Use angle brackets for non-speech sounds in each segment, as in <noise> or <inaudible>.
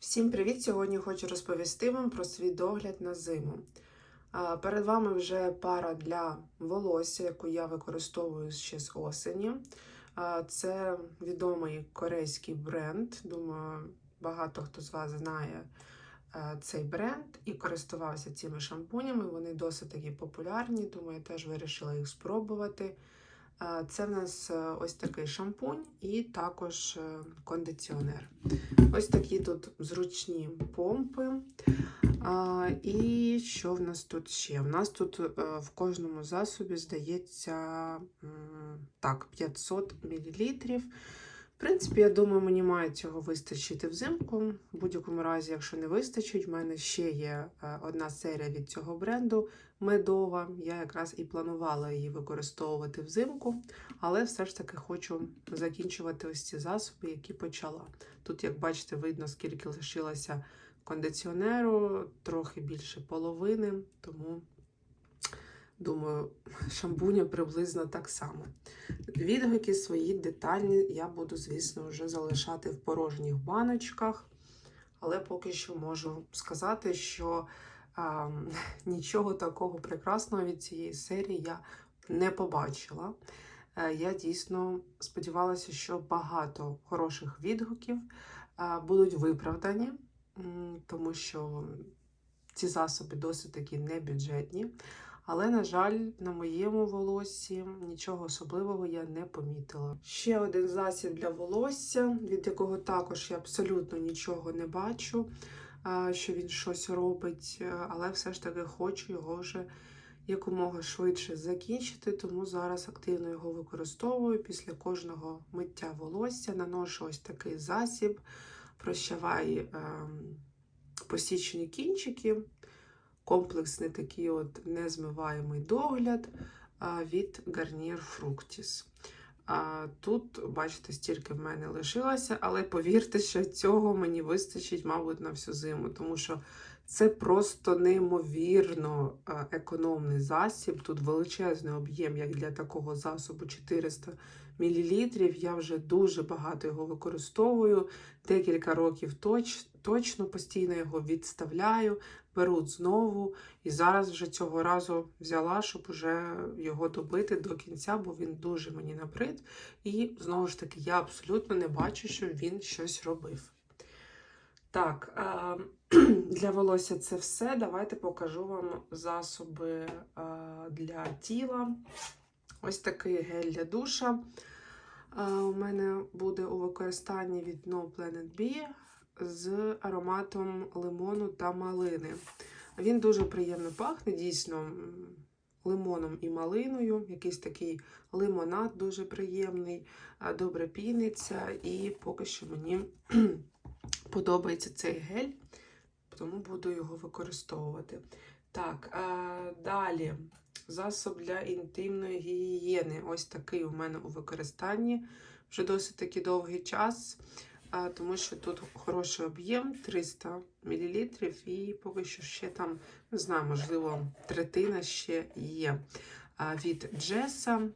Всім привіт! Сьогодні хочу розповісти вам про свій догляд на зиму. Перед вами вже пара для волосся, яку я використовую ще з осені. Це відомий корейський бренд. Думаю, багато хто з вас знає цей бренд і користувався цими шампунями. Вони досить такі популярні, тому я теж вирішила їх спробувати. Це в нас е, ось такий шампунь і також е, кондиціонер. Ось такі тут зручні помпи. І що в нас тут ще? У нас тут е, в кожному засобі здається так, 500 мл. В принципі, я думаю, мені має цього вистачити взимку. В будь-якому разі, якщо не вистачить, в мене ще є е, одна серія від цього бренду медова. Я якраз і планувала її використовувати взимку, але все ж таки хочу закінчувати ось ці засоби, які почала. Тут, як бачите, видно, скільки лишилося кондиціонеру, трохи більше половини, тому, думаю, шампуня приблизно так само. Відгуки свої детальні я буду, звісно, вже залишати в порожніх баночках, але поки що можу сказати, що а, <laughs> нічого такого прекрасного від цієї серії я не побачила. Е, Я дійсно сподівалася, що багато хороших відгуків будуть виправдані, тому що ці засоби досить такі небюджетні. Але, на жаль, на моєму волоссі нічого особливого я не помітила. Ще один засіб для волосся, від якого також я абсолютно нічого не бачу, що він щось робить, е, але все ж таки хочу його вже якомога швидше закінчити, тому зараз активно його використовую. Після кожного миття волосся наношу ось такий засіб, прощавай ем, посічені кінчики, комплексний такий от незмиваємий догляд від Garnier Fructis. Тут, бачите, стільки в мене лишилося, але повірте, що цього мені вистачить, мабуть, на всю зиму, тому що це просто неймовірно економний засіб. Тут величезний об'єм, як для такого засобу 400 мл. Я вже дуже багато його використовую. Декілька років точ, точно постійно його відставляю, беру знову. І зараз вже цього разу взяла, щоб уже його добити до кінця, бо він дуже мені набрид. І знову ж таки, я абсолютно не бачу, що він щось робив. Так, <clears throat> для волосся це все. Давайте покажу вам засоби для тіла. Ось такий гель для душа. У мене буде у використанні від No Planet B з ароматом лимону та малини. Він дуже приємно пахне, дійсно, лимоном і малиною. Якийсь такий лимонад дуже приємний, добре піниться, і поки що мені <clears throat> подобається цей гель, тому буду його використовувати. Так, далі засоб для інтимної гігієни. Ось такий у мене у використанні вже досить таки довгий час, тому що тут хороший об'єм 300 мл, і поки що ще там, не знаю, можливо, третина ще є. Від Джеса,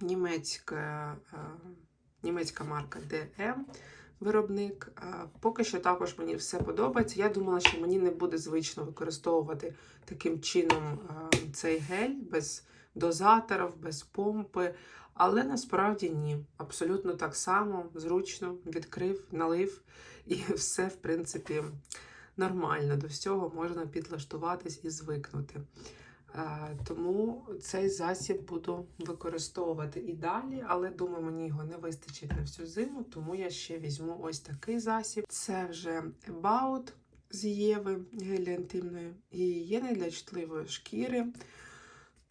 німецька, німецька марка DM виробник. Поки що також мені все подобається. Я думала, що мені не буде звично використовувати таким чином цей гель без дозаторів, без помпи. Але насправді ні. Абсолютно так само, зручно відкрив, налив, і <laughs> все, в принципі, нормально. До всього можна підлаштуватись і звикнути. Е, Тому цей засіб буду використовувати і далі, але думаю, мені його не вистачить на всю зиму, тому я ще візьму ось такий засіб. Це вже About з Єви, гель для інтимної гігієни для чутливої шкіри.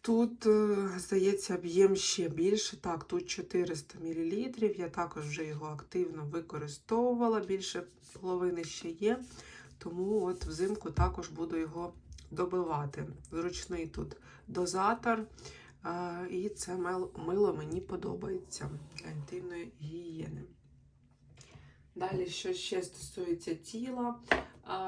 Тут, е, здається, об'єм ще більше. Так, тут 400 мл. Я також вже його активно використовувала, більше половини ще є. Тому от взимку також буду його добивати. Зручний тут дозатор, і це мило мені подобається для інтимної гігієни. Далі, що ще стосується тіла,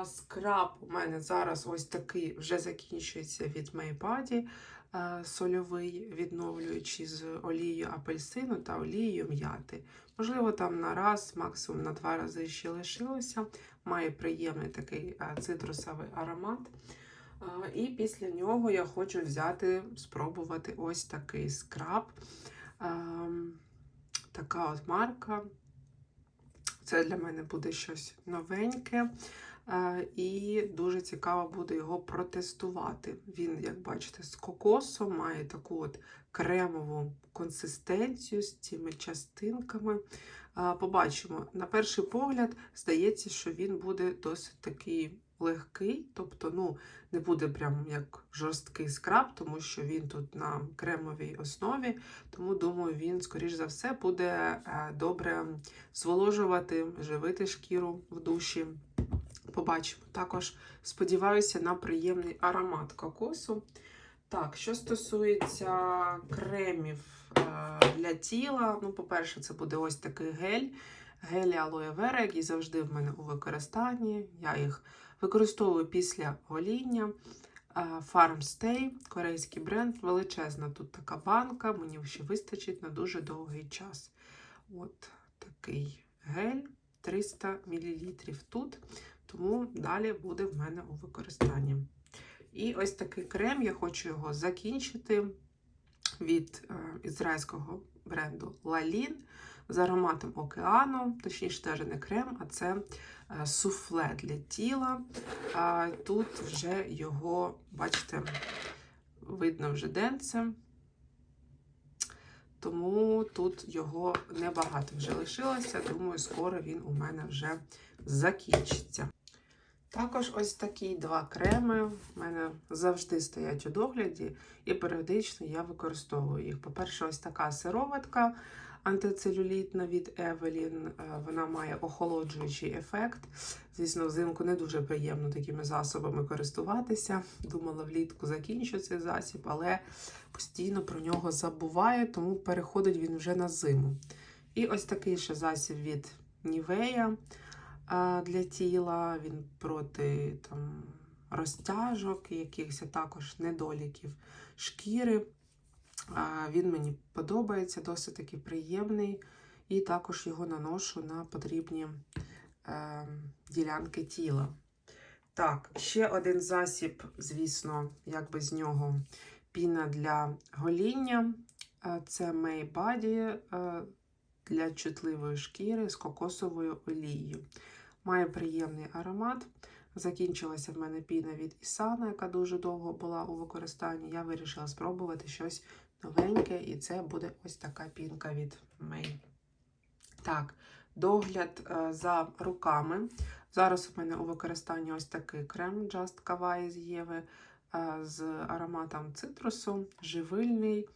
скраб у мене зараз ось такий вже закінчується від Майбаді. Е, сольовий, відновлюючий з олією апельсину та олією м'яти. Можливо, там на раз, максимум на два рази ще лишилося. Має приємний такий е, цитрусовий аромат. Е, І після нього я хочу взяти, спробувати ось такий скраб. Така от марка. Це для мене буде щось новеньке. Е, І дуже цікаво буде його протестувати. Він, як бачите, з кокосом має таку от кремову консистенцію з цими частинками. Е, Побачимо. На перший погляд, здається, що він буде досить такий легкий, тобто, ну, не буде прям як жорсткий скраб, тому що він тут на кремовій основі. Тому, думаю, він, скоріш за все, буде е, добре зволожувати, живити шкіру в душі. Побачимо. Також сподіваюся на приємний аромат кокосу. Так, що стосується кремів е, для тіла, ну, по-перше, це буде ось такий гель. Гелі алоє вера, які завжди в мене у використанні. Я їх використовую після гоління. Е, Farmstay, корейський бренд, величезна тут така банка, мені ще вистачить на дуже довгий час. От такий гель 300 мл тут, тому далі буде в мене у використанні. І ось такий крем, я хочу його закінчити від е, ізраїльського бренду Lalin з ароматом океану, точніше, навіть не крем, а це е, суфле для тіла. Тут вже його, бачите, видно вже денце. Тому тут його небагато вже лишилося. Думаю, скоро він у мене вже закінчиться. Також ось такі два креми в мене завжди стоять у догляді, і періодично я використовую їх. По-перше, ось така сироватка антицелюлітна від Evelyn. Е, Вона має охолоджуючий ефект. Звісно, взимку не дуже приємно такими засобами користуватися. Думала, влітку закінчу цей засіб, але постійно про нього забуваю, тому переходить він вже на зиму. І ось такий ще засіб від а, для тіла. Він проти там, розтяжок якихось також недоліків шкіри. Він мені подобається, досить таки приємний. І також його наношу на потрібні е, ділянки тіла. Так, ще один засіб, звісно, як без нього, піна для гоління. Е, Це May Body е, для чутливої шкіри з кокосовою олією. Має приємний аромат. Закінчилася в мене піна від Ісана, яка дуже довго була у використанні. Я вирішила спробувати щось новеньке, і це буде ось така пінка від May. Так, догляд е, за руками. Зараз у мене у використанні ось такий крем Just Kawaii з Єви е, з ароматом цитрусу, живильний.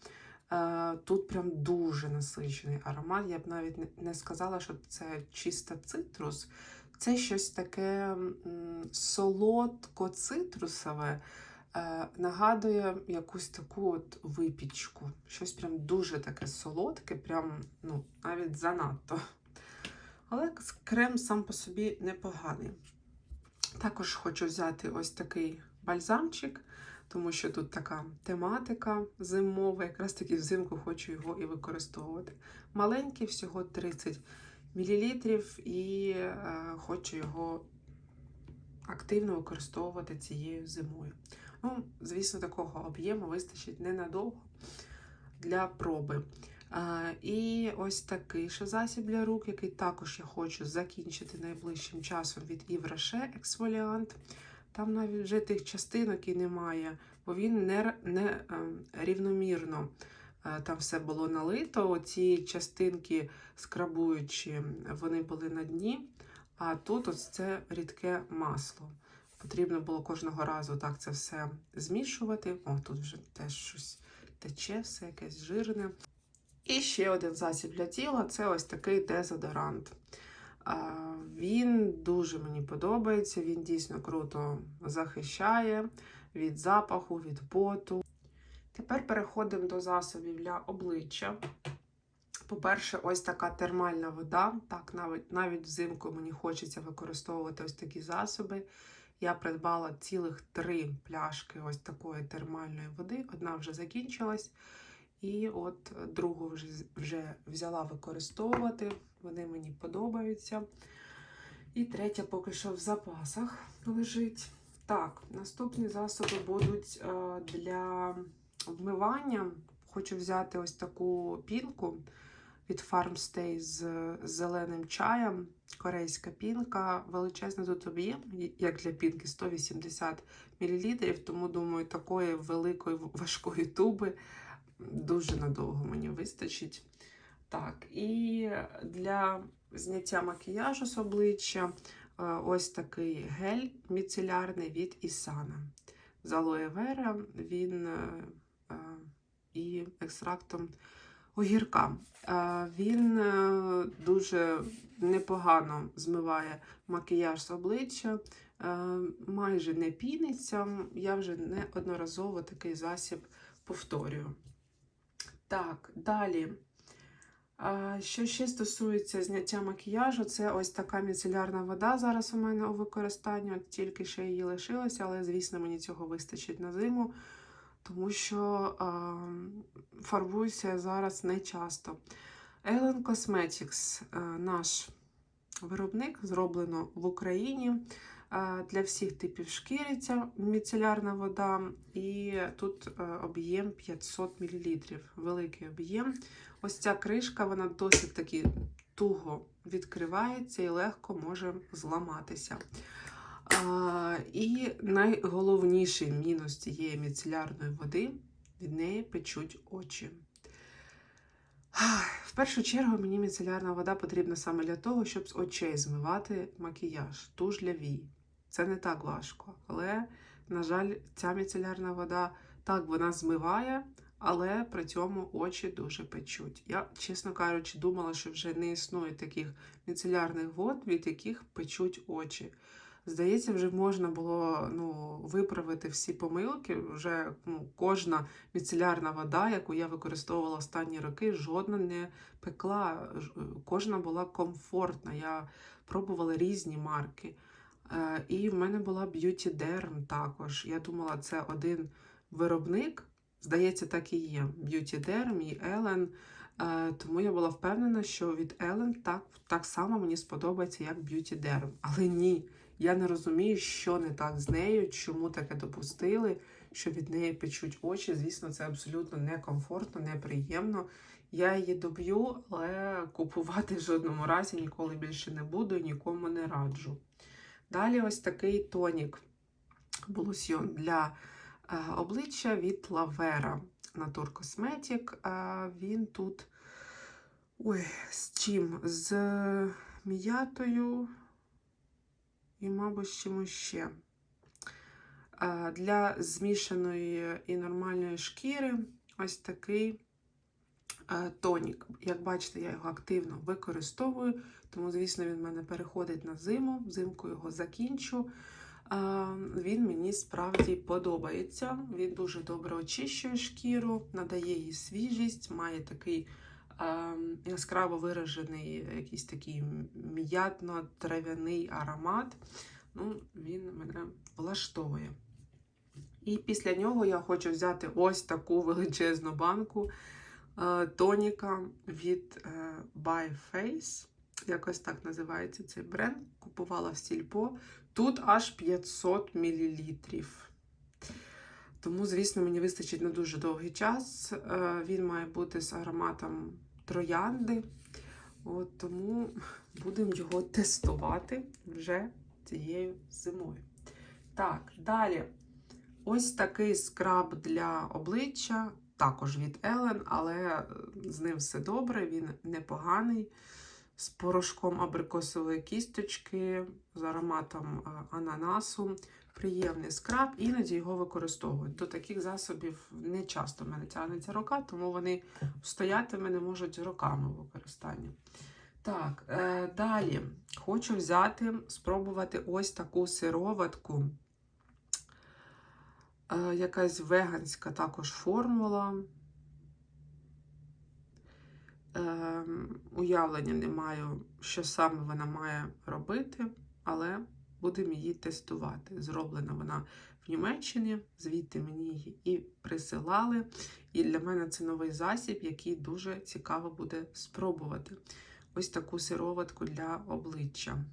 Е, Тут прям дуже насичений аромат. Я б навіть не сказала, що це чисто цитрус. Це щось таке солодко-цитрусове. Е, Нагадує якусь таку от випічку. Щось прям дуже таке солодке, прям ну, навіть занадто. Але крем сам по собі непоганий. Також хочу взяти ось такий бальзамчик, тому що тут така тематика зимова, якраз таки взимку хочу його і використовувати. Маленький, всього 30 мл, і е, хочу його активно використовувати цією зимою. Ну, звісно, такого об'єму вистачить ненадовго для проби. А, і ось такий ще засіб для рук, який також я хочу закінчити найближчим часом від Rocher Exfoliant. Там навіть вже тих частинок і немає, бо він не, не е, рівномірно е, там все було налито. Оці частинки скрабуючі, вони були на дні, а тут ось це рідке масло. Потрібно було кожного разу так це все змішувати. О, тут вже теж щось тече, все якесь жирне. І ще один засіб для тіла це ось такий дезодорант. Він дуже мені подобається, він дійсно круто захищає від запаху, від поту. Тепер переходимо до засобів для обличчя. По-перше, ось така термальна вода. Так, навіть, навіть взимку мені хочеться використовувати ось такі засоби. Я придбала цілих три пляшки ось такої термальної води. Одна вже закінчилась. І от другу вже, вже взяла використовувати. Вони мені подобаються. І третя поки що в запасах лежить. Так, наступні засоби будуть е, для вмивання. Хочу взяти ось таку пінку від Farmstay з зеленим чаєм. Корейська пінка, величезний тут об'єм, як для пінки, 180 мл. Тому, думаю, такої великої важкої туби дуже надовго мені вистачить. Так, і для зняття макіяжу з обличчя е, ось такий гель міцелярний від Ісана. З алоє вера він е, і екстрактом огірка. Е, Він е, дуже непогано змиває макіяж з обличчя, е, майже не піниться. Я вже неодноразово такий засіб повторюю. Так, далі. Що ще стосується зняття макіяжу, це ось така міцелярна вода зараз у мене у використанні. От тільки ще її лишилося, але, звісно, мені цього вистачить на зиму, тому що фарбуюся зараз не часто. Ellen Cosmetics, наш виробник, зроблено в Україні. А, Для всіх типів шкіри міцелярна вода, і тут е, об'єм 500 мл. Великий об'єм. Ось ця кришка, вона досить таки туго відкривається і легко може зламатися. І найголовніший мінус цієї міцелярної води від неї печуть очі. В першу чергу мені міцелярна вода потрібна саме для того, щоб з очей змивати макіяж, туш для вій. Це не так важко. Але, на жаль, ця міцелярна вода так вона змиває, але при цьому очі дуже печуть. Я, чесно кажучи, думала, що вже не існує таких міцелярних вод, від яких печуть очі. Здається, вже можна було ну, виправити всі помилки. Вже ну, кожна міцелярна вода, яку я використовувала останні роки, жодна не пекла, кожна була комфортна. Я пробувала різні марки. Е, І в мене була Beauty Derm також. Я думала, це один виробник. Здається, так і є. Beauty Derm і Ellen. Е, Тому я була впевнена, що від Ellen так, так само мені сподобається, як Beauty Derm. Але ні. Я не розумію, що не так з нею, чому таке допустили, що від неї печуть очі. Звісно, це абсолютно некомфортно, неприємно. Я її доб'ю, але купувати в жодному разі ніколи більше не буду і нікому не раджу. Далі ось такий тонік блусьйон для е, обличчя від Lavera Natur Cosmetic. Е, він тут ой, з чим? З м'ятою і, мабуть, чимось ще. Для змішаної і нормальної шкіри ось такий тонік. Як бачите, я його активно використовую, тому, звісно, він в мене переходить на зиму, взимку його закінчу. Він мені справді подобається. Він дуже добре очищує шкіру, надає їй свіжість, має такий яскраво виражений якийсь такий м'ятно-трав'яний аромат. Ну, Він мене влаштовує. І після нього я хочу взяти ось таку величезну банку е, тоніка від е, By Face. Якось так називається цей бренд. Купувала в Сільпо. Тут аж 500 мл. Тому, звісно, мені вистачить на дуже довгий час. Е, Він має бути з ароматом троянди. От, Тому будемо його тестувати вже цією зимою. Так, далі. Ось такий скраб для обличчя, також від Ellen, але з ним все добре, він непоганий. З порошком абрикосової кісточки, з ароматом ананасу. Приємний скраб, іноді його використовують. До таких засобів не часто в мене тягнеться рука, тому вони стояти в мене можуть роками в використанні. Так, е, далі хочу взяти, спробувати ось таку сироватку. Е, якась веганська також формула. Е, уявлення не маю, що саме вона має робити, але будемо її тестувати. Зроблена вона в Німеччині, звідти мені її і присилали. І для мене це новий засіб, який дуже цікаво буде спробувати. Ось таку сироватку для обличчя.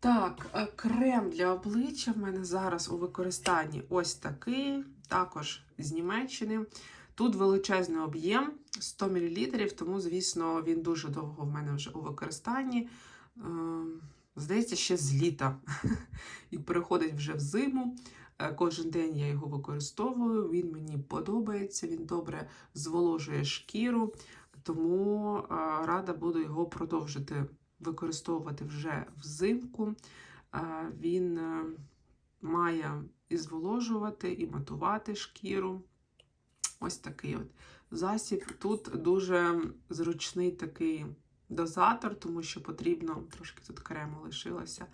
Так, е, крем для обличчя в мене зараз у використанні ось такий, також з Німеччини. Тут величезний об'єм 100 мл, тому, звісно, він дуже довго в мене вже у використанні. Здається, ще з літа. <laughs> І переходить вже в зиму. Е, Кожен день я його використовую, він мені подобається, він добре зволожує шкіру, тому е, рада буду його продовжити використовувати вже взимку. Е, Він має і зволожувати, і матувати шкіру. Ось такий от засіб. Тут дуже зручний такий дозатор, тому що потрібно, трошки тут крему лишилося.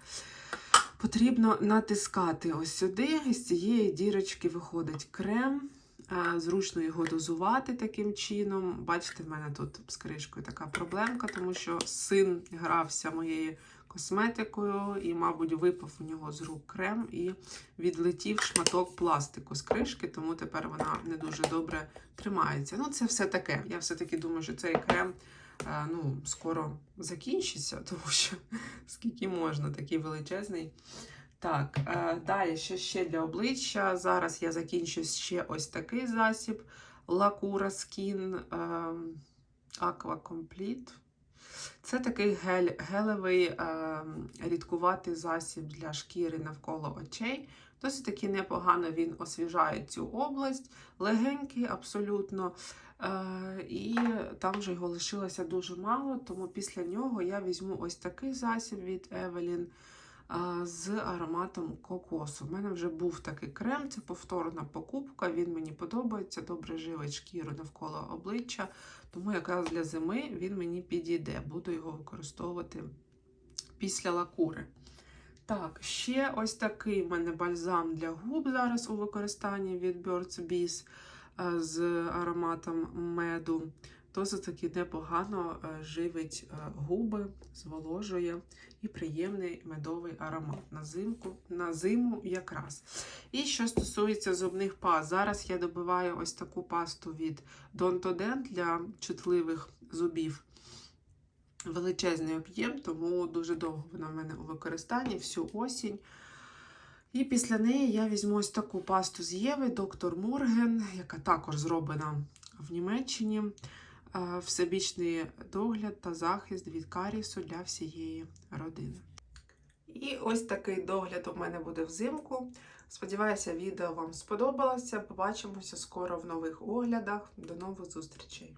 Потрібно натискати ось сюди, і з цієї дірочки виходить крем. Е, Зручно його дозувати таким чином. Бачите, в мене тут з кришкою така проблемка, тому що син грався моєю косметикою і, мабуть, випав у нього з рук крем і відлетів шматок пластику з кришки, тому тепер вона не дуже добре тримається. Ну, це все таке. Я все-таки думаю, що цей крем ну, скоро закінчиться, <laughs> тому що скільки можна, такий величезний. Так, далі, що ще для обличчя? Зараз я закінчу ще ось такий засіб Lacura Skin е, Aqua Complete. Це такий гель, гелевий е, рідкуватий засіб для шкіри навколо очей. Досить таки непогано він освіжає цю область, легенький абсолютно. Е, і там вже його лишилося дуже мало, тому після нього я візьму ось такий засіб від Evelyn з ароматом кокосу. У мене вже був такий крем, це повторна покупка. Він мені подобається, добре живить шкіру навколо обличчя. Тому якраз для зими він мені підійде. Буду його використовувати після лакури. Так, ще ось такий в мене бальзам для губ зараз у використанні від Birds Bees е, з ароматом меду. Досить таки непогано е, живить е, губи, зволожує і приємний медовий аромат на зимку, на зиму якраз. І що стосується зубних паст, зараз я добиваю ось таку пасту від Доntodent для чутливих зубів. Величезний об'єм, тому дуже довго вона в мене у використанні всю осінь. І після неї я візьму ось таку пасту з Єви, доктор Морген, яка також зроблена в Німеччині. Е, Всебічний догляд та захист від карісу для всієї родини. І ось такий догляд у мене буде взимку. Сподіваюся, відео вам сподобалося. Побачимося скоро в нових оглядах. До нових зустрічей!